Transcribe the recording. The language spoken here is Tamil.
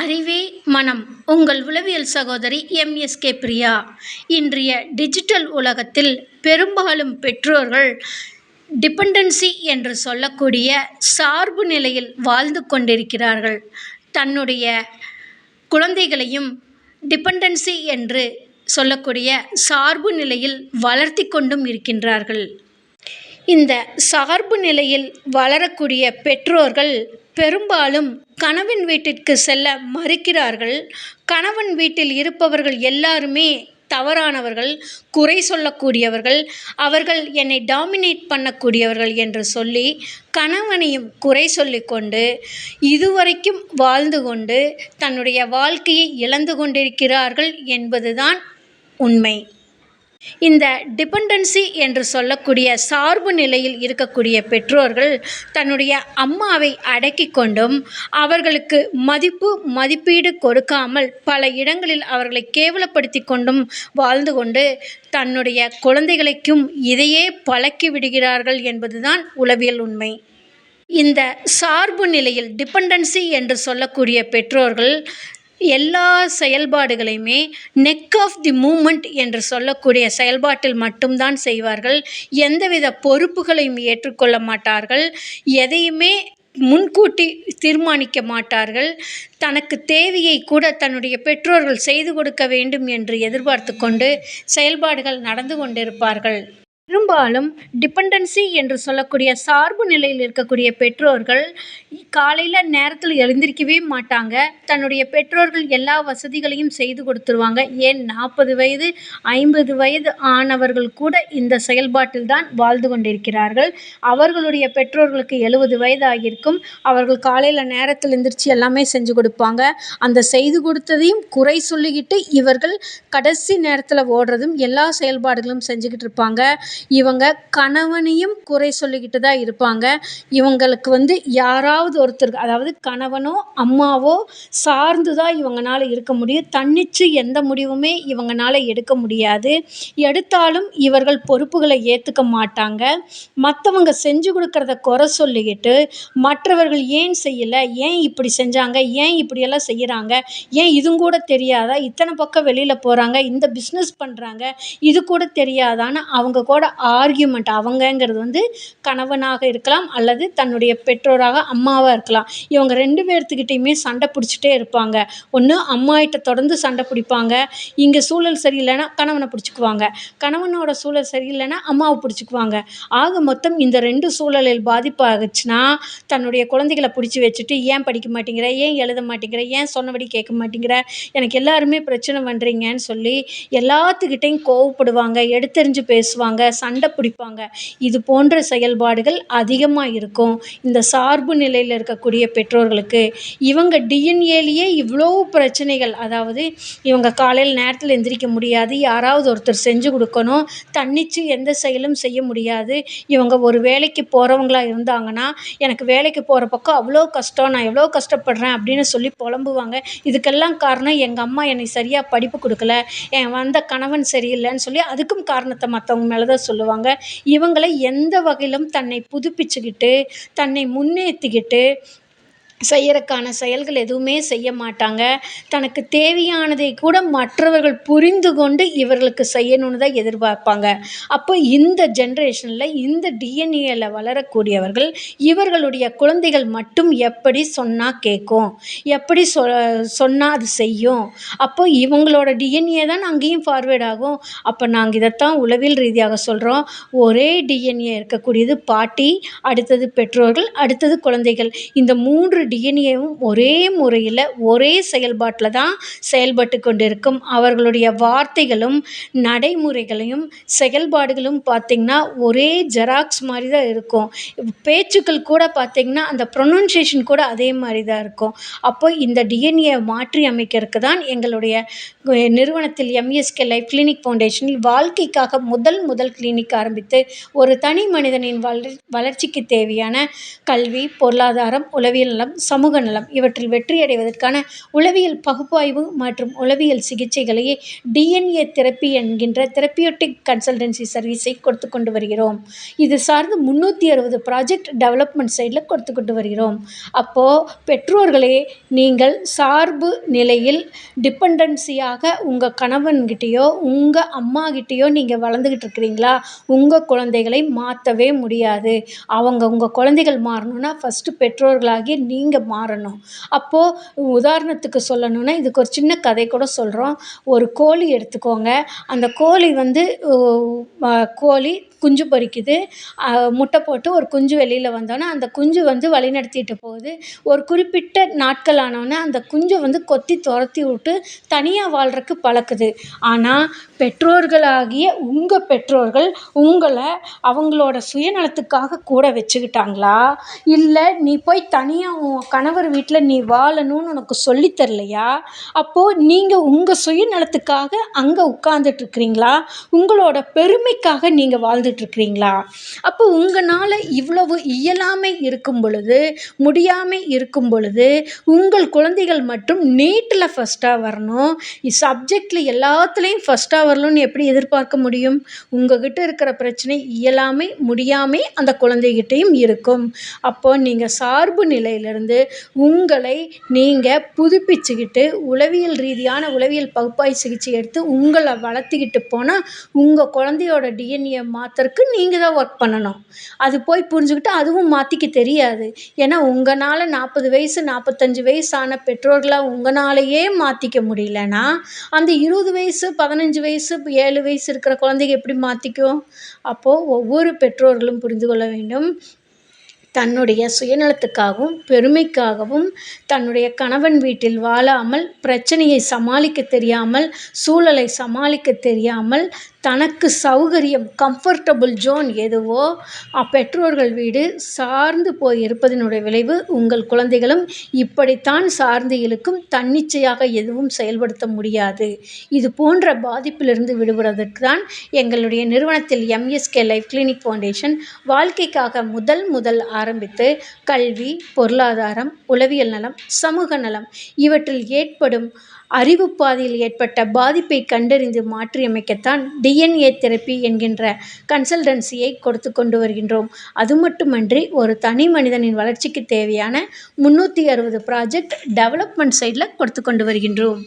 அறிவே மனம். உங்கள் உளவியல் சகோதரி எம்எஸ்கே பிரியா. இன்றைய டிஜிட்டல் உலகத்தில் பெரும்பாலும் பெற்றோர்கள் டிபெண்டன்சி என்று சொல்லக்கூடிய சார்பு நிலையில் வாழ்ந்து கொண்டிருக்கிறார்கள். தன்னுடைய குழந்தைகளையும் டிபெண்டன்சி என்று சொல்லக்கூடிய சார்பு நிலையில் வளர்த்தி கொண்டும் இருக்கின்றார்கள். இந்த சார்பு நிலையில் வளரக்கூடிய பெற்றோர்கள் பெரும்பாலும் கணவன் வீட்டிற்கு செல்ல மறுக்கிறார்கள். கணவன் வீட்டில் இருப்பவர்கள் எல்லாருமே தவறானவர்கள் குறை சொல்லக்கூடியவர்கள் அவர்கள் என்னை டாமினேட் பண்ணக்கூடியவர்கள் என்று சொல்லி கணவனையும் குறை சொல்லிக்கொண்டு இதுவரைக்கும் வாழ்ந்து கொண்டு தன்னுடைய வாழ்க்கையை இழந்து கொண்டிருக்கிறார்கள் என்பதுதான் உண்மை. இந்த டிபெண்டன்சி என்று சொல்லக்கூடிய சார்பு நிலையில் இருக்கக்கூடிய பெற்றோர்கள் தன்னுடைய அம்மாவை அடக்கி கொண்டும் அவர்களுக்கு மதிப்பு மதிப்பீடு கொடுக்காமல் பல இடங்களில் அவர்களை கேவலப்படுத்தி கொண்டும் வாழ்ந்து கொண்டு தன்னுடைய குழந்தைகளுக்கும் இதையே பழக்கி விடுகிறார்கள் என்பதுதான் உளவியல் உண்மை. இந்த சார்பு நிலையில் டிபெண்டன்சி என்று சொல்லக்கூடிய பெற்றோர்கள் எல்லா செயல்பாடுகளையுமே நெக் ஆஃப் தி மூமெண்ட் என்று சொல்லக்கூடிய செயல்பாட்டில் மட்டும்தான் செய்வார்கள். எந்தவித பொறுப்புகளையும் ஏற்றுக்கொள்ள மாட்டார்கள். எதையுமே முன்கூட்டி தீர்மானிக்க மாட்டார்கள். தனக்கு தேவையை கூட தன்னுடைய பெற்றோர்கள் செய்து கொடுக்க வேண்டும் என்று எதிர்பார்த்து கொண்டு செயல்பாடுகள் நடந்து கொண்டிருப்பார்கள். பெரும்பாலும் டிபெண்டன்சி என்று சொல்லக்கூடிய சார்பு நிலையில் இருக்கக்கூடிய பெற்றோர்கள் காலையில் நேரத்தில் எழுந்திரிக்கவே மாட்டாங்க. தன்னுடைய பெற்றோர்கள் எல்லா வசதிகளையும் செய்து கொடுத்துருவாங்க. ஏன்? நாற்பது வயது ஐம்பது வயது ஆனவர்கள் கூட இந்த செயல்பாட்டில் தான் வாழ்ந்து கொண்டிருக்கிறார்கள். அவர்களுடைய பெற்றோர்களுக்கு எழுபது வயது ஆகியிருக்கும். அவர்கள் காலையில் நேரத்தில் எழுந்திரிச்சு எல்லாமே செஞ்சு கொடுப்பாங்க. அந்த செய்து கொடுத்ததையும் குறை சொல்லிக்கிட்டு இவர்கள் கடைசி நேரத்தில் ஓடுறதும் எல்லா செயல்பாடுகளும் செஞ்சுக்கிட்டு இருப்பாங்க. இவங்க கணவனையும் குறை சொல்லிக்கிட்டு தான் இருப்பாங்க. இவங்களுக்கு வந்து யாராவது ஒருத்தருக்கு அதாவது கணவனோ அம்மாவோ சார்ந்து தான் இவங்களால இருக்க முடியும். தன்னிச்சு எந்த முடிவுமே இவங்கனால எடுக்க முடியாது. எடுத்தாலும் இவர்கள் பொறுப்புகளை ஏற்றுக்க மாட்டாங்க. மற்றவங்க செஞ்சு கொடுக்கறத குறை சொல்லிக்கிட்டு மற்றவர்கள் ஏன் செய்யலை? ஏன் இப்படி செஞ்சாங்க? ஏன் இப்படியெல்லாம் செய்கிறாங்க ஏன் இதுவும் கூட தெரியாதா? இத்தனை பக்கம் வெளியில் போகிறாங்க இந்த பிஸ்னஸ் பண்ணுறாங்க இது கூட தெரியாதான்னு அவங்க கூட ஆர்கியூமெண்ட் அவங்கங்கிறது வந்து கணவனாக இருக்கலாம் அல்லது தன்னுடைய பெற்றோராக அம்மாவாக இருக்கலாம். இவங்க ரெண்டு பேர்த்துக்கிட்டையுமே சண்டை பிடிச்சிட்டே இருப்பாங்க. ஒன்று அம்மாயிட்ட தொடர்ந்து சண்டை பிடிப்பாங்க. இங்கே சூழல் சரியில்லைன்னா கணவனை பிடிச்சிக்குவாங்க. கணவனோட சூழல் சரியில்லைன்னா அம்மாவை பிடிச்சிக்குவாங்க. ஆக மொத்தம் இந்த ரெண்டு சூழலில் பாதிப்பாகுச்சுன்னா தன்னுடைய குழந்தைகளை பிடிச்சி வச்சுட்டு ஏன் படிக்க மாட்டேங்கிற? ஏன் எழுத மாட்டேங்கிற? ஏன் சொன்னபடி கேட்க மாட்டேங்கிற? எனக்கு எல்லாருமே பிரச்சனை பண்ணுறீங்கன்னு சொல்லி எல்லாத்துக்கிட்டேயும் கோவப்படுவாங்க எடுத்தெறிஞ்சு பேசுவாங்க. சண்டை பிடிப்பாங்க. இது போன்ற செயல்பாடுகள் அதிகமாக இருக்கும். இந்த சார்பு நிலையில் இருக்கக்கூடிய பெற்றோர்களுக்கு இவங்க டிஎன்ஏலேயே இவ்வளோ பிரச்சனைகள் அதாவது இவங்க காலையில் நேரத்தில் எந்திரிக்க முடியாது யாராவது ஒருத்தர் செஞ்சு கொடுக்கணும் தன்னிச்சு எந்த செயலும் செய்ய முடியாது. இவங்க ஒரு வேலைக்கு போகிறவங்களா இருந்தாங்கன்னா எனக்கு வேலைக்கு போகிற பக்கம் அவ்வளோ கஷ்டம் நான் எவ்வளோ கஷ்டப்படுறேன் அப்படின்னு சொல்லி புலம்புவாங்க. இதுக்கெல்லாம் காரணம் எங்கள் அம்மா என்னை சரியாக படிப்பு கொடுக்கல என் வந்த கணவன் சரியில்லைன்னு சொல்லி அதுக்கும் காரணத்தை மற்றவங்க மேலே தான் சொல்லுவாங்க. இவங்களை எந்த வகையிலும் தன்னை புதுப்பிச்சுக்கிட்டு தன்னை முன்னேற்றிக்கிட்டு செய்யறக்கான செயல்கள் எதுவுமே செய்ய மாட்டாங்க. தனக்கு தேவையானதை கூட மற்றவர்கள் புரிந்து கொண்டு இவர்களுக்கு செய்யணும்னு தான் எதிர்பார்ப்பாங்க. அப்போ இந்த ஜென்ரேஷனில் இந்த டிஎன்ஏல வளரக்கூடியவர்கள் இவர்களுடைய குழந்தைகள் மட்டும் எப்படி சொன்னால் கேட்கும் எப்படி சொ சொன்னால் அது செய்யும்? அப்போ இவங்களோட டிஎன்ஏ தான் அங்கேயும் ஃபார்வேர்ட் ஆகும். அப்போ நாங்கள் இதைத்தான் உளவியல் ரீதியாக சொல்கிறோம் ஒரே டிஎன்ஏ இருக்கக்கூடியது பாட்டி அடுத்தது பெற்றோர்கள் அடுத்தது குழந்தைகள். இந்த மூன்று டிஎன்ஏவும் ஒரே முறையில் ஒரே செயல்பாட்டில் தான் செயல்பட்டு கொண்டிருக்கும். அவர்களுடைய வார்த்தைகளும் நடைமுறைகளையும் செயல்பாடுகளும் பார்த்திங்கன்னா ஒரே ஜெராக்ஸ் மாதிரி தான் இருக்கும். பேச்சுக்கள் கூட பார்த்திங்கன்னா அந்த ப்ரொனன்சியேஷன் கூட அதே மாதிரி தான் இருக்கும். அப்போ இந்த டிஎன்ஏ மாற்றி அமைக்கிறதுக்கு தான் எங்களுடைய நிறுவனத்தில் எம்எஸ்கே லைஃப் கிளினிக் ஃபவுண்டேஷனில் வாழ்க்கைக்காக முதல் முதல் கிளினிக் ஆரம்பித்து ஒரு தனி மனிதனின் வளர் வளர்ச்சிக்கு தேவையான கல்வி பொருளாதாரம் உளவியல் நலம் சமூக நலம். இவற்றில் வெற்றியடைவதற்கான உளவியல் பகுப்பாய்வு மற்றும் உளவியல் சிகிச்சைகளையே டிஎன்ஏ தெரப்பி என்கின்ற தெரப்பியூட்டிக் கன்சல்டன்சி சர்வீஸை கொடுத்து கொண்டு வருகிறோம். இது சார்ந்து முந்நூற்றி அறுபது ப்ராஜெக்ட் டெவலப்மெண்ட் சைடில் கொடுத்து கொண்டு வருகிறோம். அப்போது பெற்றோர்களே நீங்கள் சார்பு நிலையில் டிபெண்டன்சியாக உங்கள் கணவன்கிட்டேயோ உங்கள் அம்மா கிட்டேயோ நீங்கள் வளர்ந்துக்கிட்டு இருக்கிறீங்களா? உங்கள் குழந்தைகளை மாற்றவே முடியாது. அவங்க உங்கள் குழந்தைகள் மாறணும்னா ஃபஸ்ட்டு பெற்றோர்களாகிய நீங்கள் மாறணும். அப்போது உதாரணத்துக்கு சொல்லணும்னா இதுக்கு ஒரு சின்ன கதை கூட சொல்கிறோம் ஒரு கோழி எடுத்துக்கோங்க. அந்த கோழி வந்து கோழி குஞ்சு பொரிக்குது முட்டை போட்டு ஒரு குஞ்சு வெளியில் வந்தோடனே அந்த குஞ்சு வந்து வழிநடத்திட்டு போகுது. ஒரு குறிப்பிட்ட நாட்கள் ஆனோடனே அந்த குஞ்சை வந்து கொத்தி துரத்தி விட்டு தனியாக வாழ்கிறக்கு பழக்குது. ஆனால் பெற்றோர்களாகிய உங்கள் பெற்றோர்கள் உங்களை அவங்களோட சுயநலத்துக்காக கூட வச்சுக்கிட்டாங்களா? இல்லை நீ போய் தனியாக உன் கணவர் வீட்டில் நீ வாழணும்னு உனக்கு சொல்லித்தரலையா அப்போது நீங்கள் உங்கள் சுயநலத்துக்காக அங்கே உட்கார்ந்துட்ருக்கிறீங்களா உங்களோட பெருமைக்காக நீங்கள் வாழ்ந்து வாழ்ந்துட்ருக்கிறீங்களா அப்போ உங்களால் இவ்வளவு இயலாமை இருக்கும் பொழுது முடியாமை இருக்கும் பொழுது உங்கள் குழந்தைகள் மட்டும் நீட்டில் ஃபஸ்ட்டாக வரணும். சப்ஜெக்டில் எல்லாத்துலேயும் ஃபஸ்ட்டாக வரணும்னு எப்படி எதிர்பார்க்க முடியும்? உங்ககிட்ட இருக்கிற பிரச்சனை இயலாமை முடியாமை அந்த குழந்தைகிட்டையும் இருக்கும். அப்போது நீங்கள் சார்பு நிலையிலிருந்து உங்களை நீங்கள் புதுப்பிச்சுக்கிட்டு உளவியல் ரீதியான உளவியல் பகுப்பாய் சிகிச்சை எடுத்து உங்களை வளர்த்திக்கிட்டு போனால் உங்கள் குழந்தையோட டிஎன்ஏ மாற்றுறக்கு நீங்கள் தான் ஒர்க் பண்ணணும். அது போய் புரிஞ்சுக்கிட்டு அதுவும் மாற்றிக்க தெரியாது. ஏன்னா உங்களால் நாற்பது வயசு நாற்பத்தஞ்சு வயசு ஆன பெற்றோர்களாக உங்களாலையே மாற்றிக்க முடியலன்னா அந்த இருபது வயசு பதினஞ்சு வயசு ஏழு வயசு இருக்கிற குழந்தைங்க எப்படி மாற்றிக்கும் அப்போது ஒவ்வொரு பெற்றோர்களும் புரிந்து கொள்ள வேண்டும். தன்னுடைய சுயநலத்துக்காகவும் பெருமைக்காகவும் தன்னுடைய கணவன் வீட்டில் வாழாமல் பிரச்சனையை சமாளிக்க தெரியாமல் சூழலை சமாளிக்க தெரியாமல் தனக்கு சௌகரியம் கம்ஃபர்டபுள் ஜோன் எதுவோ அப்பெற்றோர்கள் வீடு சார்ந்து போய் இருப்பதனுடைய விளைவு உங்கள் குழந்தைகளும் இப்படித்தான் சார்ந்து இழுக்கும் தன்னிச்சையாக எதுவும் செயல்படுத்த முடியாது. இது போன்ற பாதிப்பிலிருந்து விடுபடுவதற்கு தான் எங்களுடைய நிறுவனத்தில் எம்எஸ்கே லைஃப் கிளினிக் ஃபவுண்டேஷன் வாழ்க்கைக்காக முதல் முதல் ஆரம்பித்து கல்வி பொருளாதாரம் உளவியல் நலம் சமூக நலம் இவற்றில் ஏற்படும் அறிவு பாதையில் ஏற்பட்ட பாதிப்பை கண்டறிந்து மாற்றியமைக்கத்தான் டிஎன்ஏ தெரப்பி என்கின்ற கன்சல்டன்சியை கொடுத்து கொண்டு வருகின்றோம். அது மட்டுமன்றி ஒரு தனி மனிதனின் வளர்ச்சிக்கு தேவையான முந்நூற்றி அறுபது ப்ராஜெக்ட் டெவலப்மெண்ட் சைடில் கொடுத்து கொண்டு வருகின்றோம்.